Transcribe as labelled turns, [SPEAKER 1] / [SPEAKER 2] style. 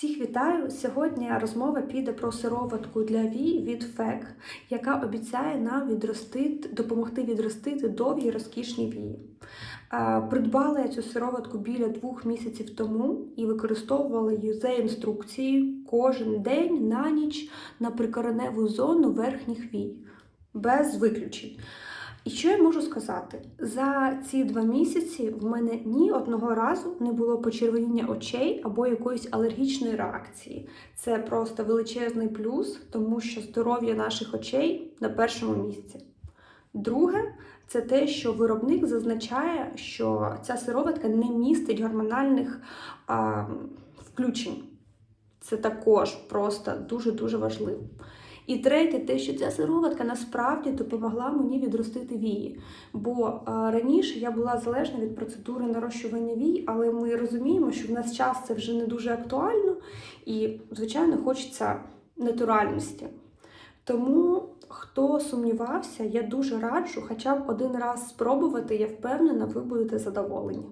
[SPEAKER 1] Всіх вітаю! Сьогодні розмова піде про сироватку для вій від ФЕК, яка обіцяє нам відростити, допомогти відростити довгі розкішні вії. Е, Придбала я цю сироватку біля двох місяців тому і використовувала її за інструкцією кожен день на ніч на прикореневу зону верхніх вій, без виключень. І що я можу сказати? За ці два місяці в мене ні одного разу не було почервоніння очей або якоїсь алергічної реакції. Це просто величезний плюс, тому що здоров'я наших очей на першому місці. Друге, це те, що виробник зазначає, що ця сироватка не містить гормональних а, включень. Це також просто дуже-дуже важливо. І третє, те, що ця сироватка насправді допомогла мені відростити вії. Бо а, раніше я була залежна від процедури нарощування вій, але ми розуміємо, що в нас час це вже не дуже актуально, і, звичайно, хочеться натуральності. Тому, хто сумнівався, я дуже раджу хоча б один раз спробувати, я впевнена, ви будете задоволені.